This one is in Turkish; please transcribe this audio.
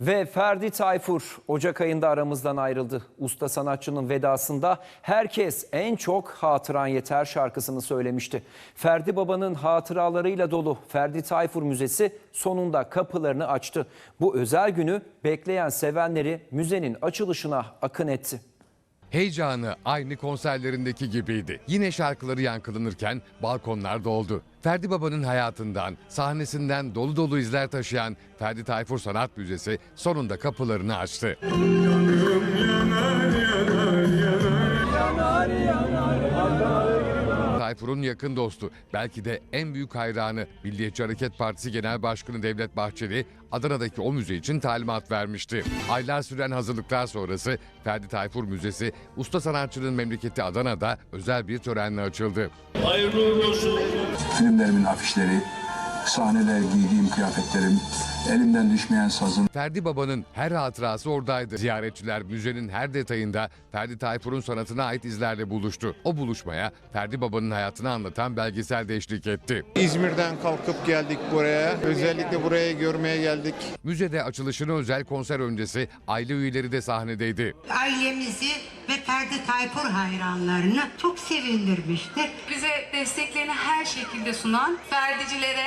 Ve Ferdi Tayfur Ocak ayında aramızdan ayrıldı. Usta sanatçının vedasında herkes en çok Hatıran Yeter şarkısını söylemişti. Ferdi Baba'nın hatıralarıyla dolu Ferdi Tayfur Müzesi sonunda kapılarını açtı. Bu özel günü bekleyen sevenleri müzenin açılışına akın etti. Heyecanı aynı konserlerindeki gibiydi. Yine şarkıları yankılanırken balkonlar doldu. Ferdi Baba'nın hayatından, sahnesinden dolu dolu izler taşıyan Ferdi Tayfur Sanat Müzesi sonunda kapılarını açtı. Tayfur'un yakın dostu, belki de en büyük hayranı Milliyetçi Hareket Partisi Genel Başkanı Devlet Bahçeli, Adana'daki o müze için talimat vermişti. Aylar süren hazırlıklar sonrası Ferdi Tayfur Müzesi, usta sanatçının memleketi Adana'da özel bir törenle açıldı. Hayırlı uğurlu olsun. Filmlerimin afişleri, sahneler giydiğim kıyafetlerim, elimden düşmeyen sazım, Ferdi Baba'nın her hatırası oradaydı. Ziyaretçiler müzenin her detayında Ferdi Tayfur'un sanatına ait izlerle buluştu. O buluşmaya Ferdi Baba'nın hayatını anlatan belgesel de eşlik etti. İzmir'den kalkıp geldik buraya. Özellikle buraya görmeye geldik. Müzede açılışına özel konser öncesi aile üyeleri de sahnedeydi. ailemizi ve Ferdi Tayfur hayranlarını çok sevindirmiştir. bize desteklerini her şekilde sunan Ferdicilere